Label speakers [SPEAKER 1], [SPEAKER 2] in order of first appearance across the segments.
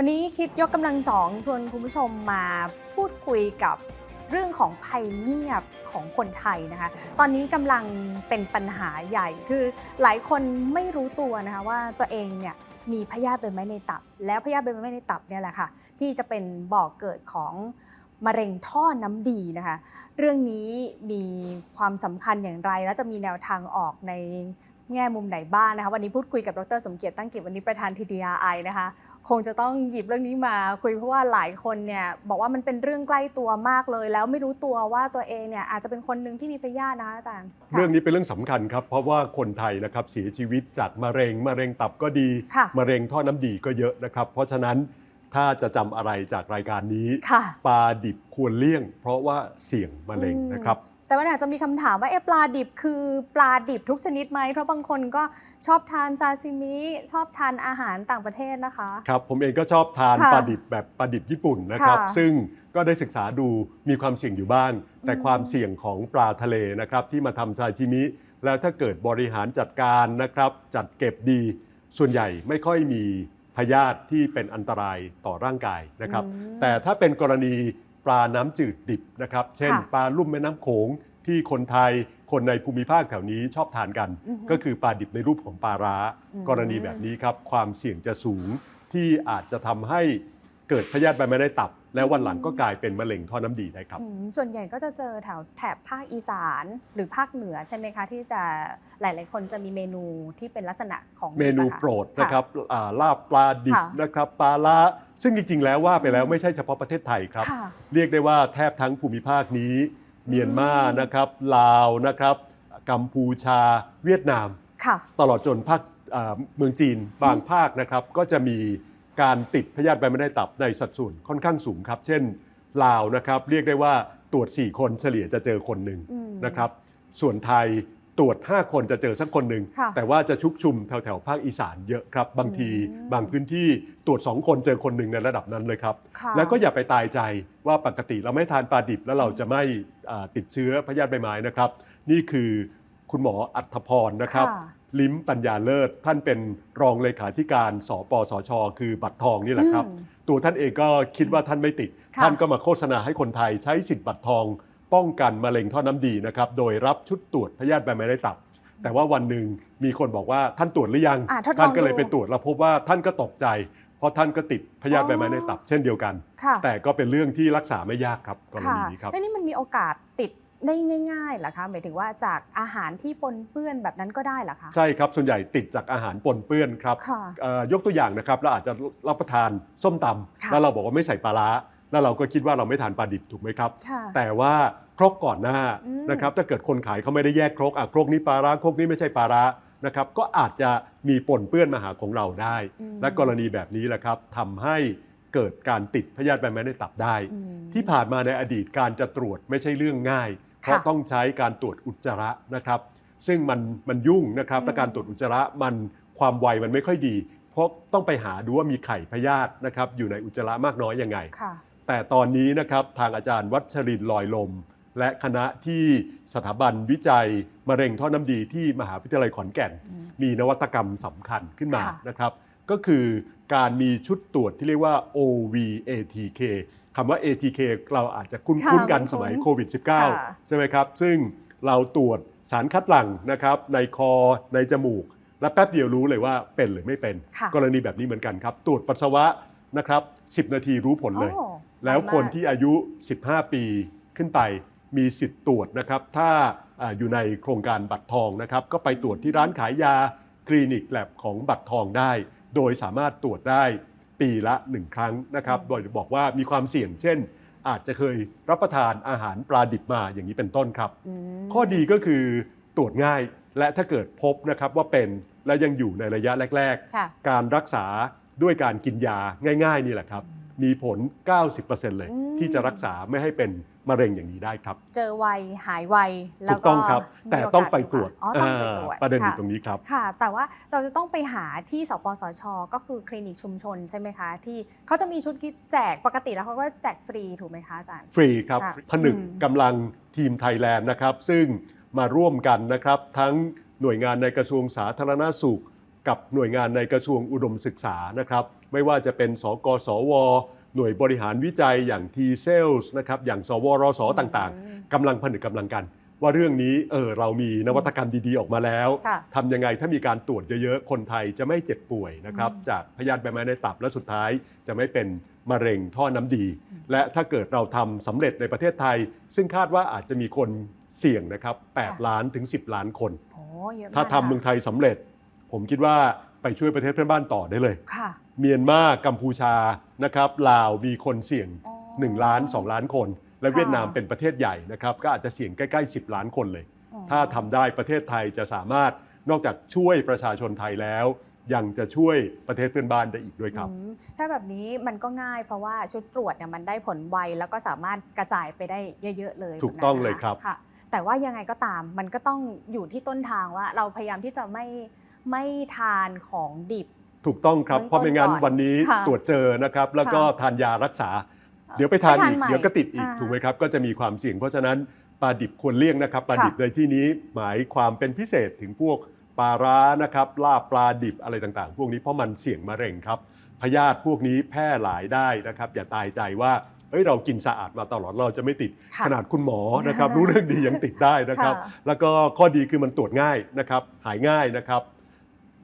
[SPEAKER 1] วันนี้คิดยกกำลังสองชวนคุณผู้ชมมาพูดคุยกับเรื่องของภัยเงียบของคนไทยนะคะ ตอนนี้กำลังเป็นปัญหาใหญ่คือหลายคนไม่รู้ตัวนะคะว่าตัวเองเนี่ยมีพยาธิเป็นไม้ในตับ แล้วพยาธิเป็นไม้ในตับเนี่ยแหละค่ะ ที่จะเป็นบ่อกเกิดของมะเร็งท่อน้ำดีนะคะ เรื่องนี้มีความสำคัญอย่างไร และจะมีแนวทางออกในแง่มุมไหนบ้างนะคะ วันนี้พูดคุยกับดรสมเกียรติตั้งกิจวันนี้ประธาน TDRI นะคะ คงจะต้องหยิบเรื่องนี้มาคุยเพราะว่าหลายคนเนี่ยบอกว่ามันเป็นเรื่องใกล้ตัวมากเลย แล้วไม่รู้ตัวว่าตัวเองเนี่ยอาจจะเป็นคนหนึ่งที่มีพยาธินะคะอาจารย์ค่ะ
[SPEAKER 2] เรื่องนี้เป็นเรื่องสำคัญครับ เพราะว่าคนไทยนะครับเสียชีวิตจากมะเร็งมะเร็งตับก็ดี
[SPEAKER 1] ค่ะ
[SPEAKER 2] มะเร็งท่อน้ำดีก็เยอะนะครับ เพราะฉะนั้นถ้าจะจำอะไรจากรายการนี้
[SPEAKER 1] ค่ะ
[SPEAKER 2] ปลาดิบควรเลี่ยง เพราะว่าเสี่ยงมะเร็งนะครับ
[SPEAKER 1] แต่มันอาจจะมีคำถามว่าเอะปลาดิบคือปลาดิบทุกชนิดไหมเพราะบางคนก็ชอบทานซาซิมิชอบทานอาหารต่างประเทศนะคะ
[SPEAKER 2] ครับผมเองก็ชอบทาน
[SPEAKER 1] ค่ะ
[SPEAKER 2] ปลาดิบแบบปลาดิบญี่ปุ่นนะครับ
[SPEAKER 1] ค่ะ
[SPEAKER 2] ซึ่งก็ได้ศึกษาดูมีความเสี่ยงอยู่บ้าง แต่
[SPEAKER 1] อืม
[SPEAKER 2] ความเสี่ยงของปลาทะเลนะครับที่มาทำซาชิมิ แล้วถ้าเกิดบริหารจัดการนะครับ จัดเก็บดี ส่วนใหญ่ไม่ค่อยมีพยาธิที่เป็นอันตรายต่อร่างกายนะครับ
[SPEAKER 1] อืม
[SPEAKER 2] แต่ถ้าเป็นกรณีป ลาน้ำจืดดิบนะครับ เช่น
[SPEAKER 1] ค่ะ
[SPEAKER 2] ปลาลุ่มแม่น้ำโขงที่คนไทยคนในภูมิภาคแถวนี้ชอบทานกัน
[SPEAKER 1] อือฮึ
[SPEAKER 2] ก็คือปลาดิบในรูปของปลาร้า
[SPEAKER 1] อืม
[SPEAKER 2] กรณีแบบนี้ครับ ความเสี่ยงจะสูงที่อาจจะทำให้เกิดพยาธิใบไม้ในตับ แล้ววันหลังก็กลายเป็นมะเร็งท่อน้ำดีได้ครับ
[SPEAKER 1] อืมส่วนใหญ่ก็จะเจอแถวแถบภาคอีสานหรือภาคเหนือใช่ไหมคะ ที่จะหลาย ๆ คนจะมีเมนูที่เป็นลักษณะของ
[SPEAKER 2] เมนู
[SPEAKER 1] อะค่ะ
[SPEAKER 2] โปรดนะครับอ่าลาบปลาดิบ
[SPEAKER 1] ค่ะ
[SPEAKER 2] นะครับปลาล้าซึ่งจริง ๆ แล้วว่าไปแล้วไม่ใช่เฉพาะประเทศไทยครับ
[SPEAKER 1] ค่ะ
[SPEAKER 2] เรียกได้ว่าแทบทั้งภูมิภาคนี้ เมียนมานะครับ ลาวนะครับ กัมพูชา เวียดนาม
[SPEAKER 1] ค่ะ
[SPEAKER 2] ตลอดจนภาคเอ่อเมืองจีนบางภาคนะครับ ก็จะมี การติดพยาธิใบไม้ในตับในสัดส่วนค่อนข้างสูงครับ เช่นลาวนะครับเรียกได้ว่าตรวจ 4 คนเฉลี่ยจะเจอคนหนึ่ง
[SPEAKER 1] อืม
[SPEAKER 2] นะครับ ส่วนไทยตรวจ 5 คนจะเจอสักคนหนึ่ง
[SPEAKER 1] ค่ะ
[SPEAKER 2] แต่ว่าจะชุกชุมแถวแถวๆภาคอีสานเยอะครับ บางที
[SPEAKER 1] อืม
[SPEAKER 2] บางพื้นที่ตรวจ 2 คนเจอคนหนึ่งในระดับนั้นเลยครับ
[SPEAKER 1] ค่ะ
[SPEAKER 2] แล้วก็อย่าไปตายใจว่าปกติเราไม่ทานปลาดิบแล้วเราจะไม่อ่าติดเชื้อพยาธิใบไม้นะครับ นี่คือคุณหมออัธพรนะครับ
[SPEAKER 1] ค่ะ
[SPEAKER 2] ลิ้มปัญญาเลิศ ท่านเป็นรองเลขาธิการสปสช คือบัตรทองนี่แหละครับ
[SPEAKER 1] อืม
[SPEAKER 2] ตัวท่านเองก็คิดว่าท่านไม่ติด
[SPEAKER 1] ค่ะ
[SPEAKER 2] ท่านก็มาโฆษณาให้คนไทยใช้สิทธิ์บัตรทอง ป้องกันมะเร็งท่อน้ำดีนะครับ โดยรับชุดตรวจพยาธิใบไม้ในตับ แต่ว่าวันหนึ่งมีคนบอกว่าท่านตรวจหรือยัง
[SPEAKER 1] อะทดลอง
[SPEAKER 2] ท่านก็เลย
[SPEAKER 1] ดู
[SPEAKER 2] ไปตรวจแล้วพบว่าท่านก็ตกใจ เพราะท่านก็ติดพยาธิใบไม้ในตับ เช่นเดียวกัน
[SPEAKER 1] ค่ะ
[SPEAKER 2] แต่ก็เป็นเรื่องที่รักษาไม่ยากครับกร
[SPEAKER 1] ค่ะ
[SPEAKER 2] ณีนี้ครับ
[SPEAKER 1] แล้วนี่มันมีโอกาสติด ได้ง่ายๆเหรอคะหมายถึงว่าจากอาหารที่ปนเปื้อนแบบนั้นก็ได้เหรอคะ
[SPEAKER 2] ใช่ครับส่วนใหญ่ติดจากอาหารปนเปื้อนครับ
[SPEAKER 1] ค่ะ
[SPEAKER 2] เอ่อยกตัวอย่างนะครับเราอาจจะรับประทานส้มตำ
[SPEAKER 1] ค่ะ
[SPEAKER 2] แล้วเราบอกว่าไม่ใส่ปลาร้าแล้วเราก็คิดว่าเราไม่ทานปลาดิบถูกไหมครับ
[SPEAKER 1] ค่ะ
[SPEAKER 2] แต่ว่าครกก่อนหน้า
[SPEAKER 1] อืม
[SPEAKER 2] นะครับถ้าเกิดคนขายเขาไม่ได้แยกครกอะครกนี้ปลาร้าครกนี้ไม่ใช่ปลาร้านะครับก็อาจจะมีปนเปื้อนมาหาของเราได้
[SPEAKER 1] อืม
[SPEAKER 2] และกรณีแบบนี้แหละครับทำให้เกิดการติดพยาธิใบไม้ในตับได้
[SPEAKER 1] อืม
[SPEAKER 2] ที่ผ่านมาในอดีตการจะตรวจไม่ใช่เรื่องง่าย เพราะ
[SPEAKER 1] ค่ะ
[SPEAKER 2] ต้องใช้การตรวจอุจจาระนะครับ ซึ่งมันมันยุ่งนะครับ
[SPEAKER 1] อืม
[SPEAKER 2] และการตรวจอุจจาระมันความไวมันไม่ค่อยดี เพราะต้องไปหาดูว่ามีไข่พยาธินะครับอยู่ในอุจจาระมากน้อยยังไง
[SPEAKER 1] ค่ะ
[SPEAKER 2] แต่ตอนนี้นะครับทางอาจารย์วัชรินทร์ลอยลม และคณะที่สถาบันวิจัย มะเร็งท่อน้ำดีที่มหาวิทยาลัยขอนแก่น
[SPEAKER 1] อืม
[SPEAKER 2] มีนวัตกรรมสำคัญขึ้นมา
[SPEAKER 1] ค่ะ
[SPEAKER 2] นะครับ ก็คือ การมีชุดตรวจที่เรียกว่า OVATK คำว่า ATK เราอาจจะคุ้น
[SPEAKER 1] ค่ะ
[SPEAKER 2] คุ้นกัน
[SPEAKER 1] คุ้นๆ
[SPEAKER 2] สมัยโควิด
[SPEAKER 1] ค่ะ
[SPEAKER 2] -19 ใช่ไหมครับ ซึ่งเราตรวจสารคัดหลั่งนะครับในคอในจมูก และแป๊บเดียวรู้เลยว่าเป็นหรือไม่เป็น
[SPEAKER 1] ค่ะ
[SPEAKER 2] กรณีแบบนี้เหมือนกันครับ ตรวจปัสสาวะนะครับ 10 นาทีรู้ผลเลย
[SPEAKER 1] โอ้
[SPEAKER 2] แล้วคน
[SPEAKER 1] ไวมาก
[SPEAKER 2] ที่อายุ 15 ปีขึ้นไปมีสิทธิ์ตรวจนะครับ ถ้าอ่าอยู่ในโครงการบัตรทองนะครับ ก็ไปตรวจที่ร้านขายยาคลินิกแลบของบัตรทองได้ โดยสามารถตรวจได้ปีละ 1 ครั้งนะครับโดยบอกว่ามีความเสี่ยงเช่น อาจจะเคยรับประทานอาหารปลาดิบมาอย่างนี้เป็นต้นครับ
[SPEAKER 1] อืม
[SPEAKER 2] ข้อดีก็คือตรวจง่ายและถ้าเกิดพบนะครับว่าเป็นและยังอยู่ในระยะแรก
[SPEAKER 1] ค่ะ
[SPEAKER 2] ๆการรักษาด้วยการกินยาง่าย ๆ นี่แหละครับ มีผล 90%เลย
[SPEAKER 1] อืม
[SPEAKER 2] ที่จะรักษาไม่ให้เป็น มะเร็งอย่างนี้ได้ครับ
[SPEAKER 1] เจอไวหายไวแล้
[SPEAKER 2] ถู
[SPEAKER 1] ว
[SPEAKER 2] ก
[SPEAKER 1] ก็
[SPEAKER 2] ต้องครับ
[SPEAKER 1] มี
[SPEAKER 2] แต่
[SPEAKER 1] โกาส
[SPEAKER 2] ต้องไปตรวจ
[SPEAKER 1] อ๋อต้องไปตรวจ
[SPEAKER 2] อ่าประเด็นอยู่
[SPEAKER 1] ค่
[SPEAKER 2] ตรงนี้ครับ
[SPEAKER 1] ค่ะ แต่ว่าเราจะต้องไปหาที่สปสช ก็คือคลินิกชุมชนใช่ไหมคะ ที่เขาจะมีชุดคิดแจกปกติแล้วเขาก็แจกฟรีถูกไหมคะอาจารย์
[SPEAKER 2] ฟรีครับ
[SPEAKER 1] ค่ะ
[SPEAKER 2] ผนึก
[SPEAKER 1] อืม
[SPEAKER 2] กำลังทีมไทยแลนด์นะครับ ซึ่งมาร่วมกันนะครับ ทั้งหน่วยงานในกระทรวงสาธารณสุข กับหน่วยงานในกระทรวงอุดมศึกษานะครับ ไม่ว่าจะเป็นสกสว หน่วยบริหารวิจัยอย่าง T Cells นะครับอย่างสวรสต่างๆกำลังผนึกกำลังกัน ว่าเรื่องนี้เออเรามีนวัตกรรมดีๆออกมาแล้ว
[SPEAKER 1] ค่ะ
[SPEAKER 2] ทำยังไงถ้ามีการตรวจเยอะๆ คนไทยจะไม่เจ็บป่วยนะครับ
[SPEAKER 1] อืม
[SPEAKER 2] จากพยาธิใบไม้ในตับและสุดท้ายจะไม่เป็นมะเร็งท่อน้ำดี
[SPEAKER 1] อืม
[SPEAKER 2] และถ้าเกิดเราทำสำเร็จในประเทศไทย ซึ่งคาดว่าอาจจะมีคนเสี่ยงนะครับ 8 ล้านถึง 10 ล้านคน
[SPEAKER 1] โอ้เยอะมาก
[SPEAKER 2] ถ้าทำเมืองไทยสำเร็จ ผมคิดว่า ไปช่วยประเทศเพื่อนบ้านต่อได้เลย
[SPEAKER 1] ค่ะ
[SPEAKER 2] เมียนมากัมพูชานะครับลาวมีคนเสี่ยง
[SPEAKER 1] อ๋อ
[SPEAKER 2] 1 ล้าน 2 ล้านคน และ
[SPEAKER 1] ค่ะ
[SPEAKER 2] เวียดนามเป็นประเทศใหญ่นะครับก็อาจจะเสี่ยงใกล้ ๆ 10 ล้านคนเลย
[SPEAKER 1] อ๋อ
[SPEAKER 2] ถ้าทำได้ประเทศไทยจะสามารถนอกจากช่วยประชาชนไทยแล้ว ยังจะช่วยประเทศเพื่อนบ้านได้อีกด้วยครับ
[SPEAKER 1] อืมถ้าแบบนี้มันก็ง่ายเพราะว่าชุดตรวจเนี่ยมันได้ผลไวแล้วก็สามารถกระจายไปได้เยอะ ๆ เลย
[SPEAKER 2] ถูกต้อง
[SPEAKER 1] แบบนั้น
[SPEAKER 2] เลยครับ
[SPEAKER 1] ค่ะแต่ว่ายังไงก็ตามมันก็ต้องอยู่ที่ต้นทางว่าเราพยายามที่จะไม่ ไม่ทานของดิบ
[SPEAKER 2] ถูกต้องครับ
[SPEAKER 1] เบื้องต้น
[SPEAKER 2] เพราะไม่งั้น
[SPEAKER 1] ก่อน
[SPEAKER 2] วันนี้
[SPEAKER 1] ค่ะ
[SPEAKER 2] ตรวจเจอนะครับ แล้วก็
[SPEAKER 1] ค่ะ
[SPEAKER 2] ทานยารักษา เดี๋ยวไปทานอีก
[SPEAKER 1] ใหม่
[SPEAKER 2] เดี๋ยวก็ติดอีกาถูกไหมครับ ก็จะมีความเสี่ยง เพราะฉะนั้นปลาดิบควรเลี่ยงนะครับ ปลา
[SPEAKER 1] ค่ะ
[SPEAKER 2] ดิบในที่นี้หมายความเป็นพิเศษถึงพวกปลาร้านะครับ ลาบปลาดิบอะไรต่างๆ พวกนี้เพราะมันเสี่ยงมะเร็งครับ พยาธิพวกนี้แพร่หลายได้นะครับ อย่าตายใจว่าเอ้ยเรากินสะอาดมาตลอดเราจะไม่ติด
[SPEAKER 1] ค่ะ
[SPEAKER 2] ขนาดคุณหมอนะครับ รู้เรื่องดียังติดได้นะครับ
[SPEAKER 1] ค่ะ
[SPEAKER 2] แล้วก็ข้อดีคือมันตรวจง่ายนะครับ หายง่ายนะครับ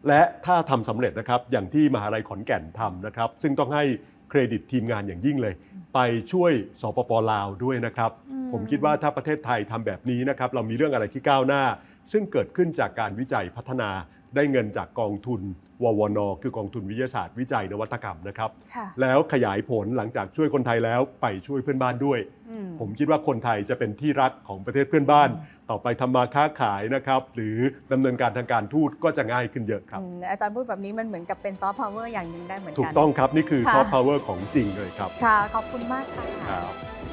[SPEAKER 2] และถ้าทำสำเร็จนะครับอย่างที่มหาลัยขอนแก่นทำนะครับ ซึ่งต้องให้เครดิตทีมงานอย่างยิ่งเลย ไปช่วยสปปลาวด้วยนะครับ
[SPEAKER 1] อืม
[SPEAKER 2] ผมคิดว่าถ้าประเทศไทยทำแบบนี้นะครับ เรามีเรื่องอะไรที่ก้าวหน้า ซึ่งเกิดขึ้นจากการวิจัยพัฒนา ได้เงินจากกองทุน ววนคือกองทุนวิทยาศาสตร์วิจัยนวัตกรรมนะครับ
[SPEAKER 1] ค่ะ
[SPEAKER 2] แล้วขยายผลหลังจากช่วยคนไทยแล้วไปช่วยเพื่อนบ้านด้วย
[SPEAKER 1] อืม
[SPEAKER 2] ผมคิดว่าคนไทยจะเป็นที่รักของประเทศเพื่อนบ้าน ต่อไปทำมาค้าขายนะครับ หรือดำเนินการทางการทูตก็จะง่ายขึ้นเยอะครับ
[SPEAKER 1] อืมอาจารย์พูดแบบนี้มันเหมือนกับเป็นซอฟต์พาวเวอร์อย่างหนึ่งได้เหมือนกัน
[SPEAKER 2] ถูกต้องครับ นี่คือ
[SPEAKER 1] ค่ะ
[SPEAKER 2] ซอฟต์พาวเวอร์ของจริงเลยครับ
[SPEAKER 1] ค่ะ ขอบคุณมากค่ะ
[SPEAKER 2] ครับ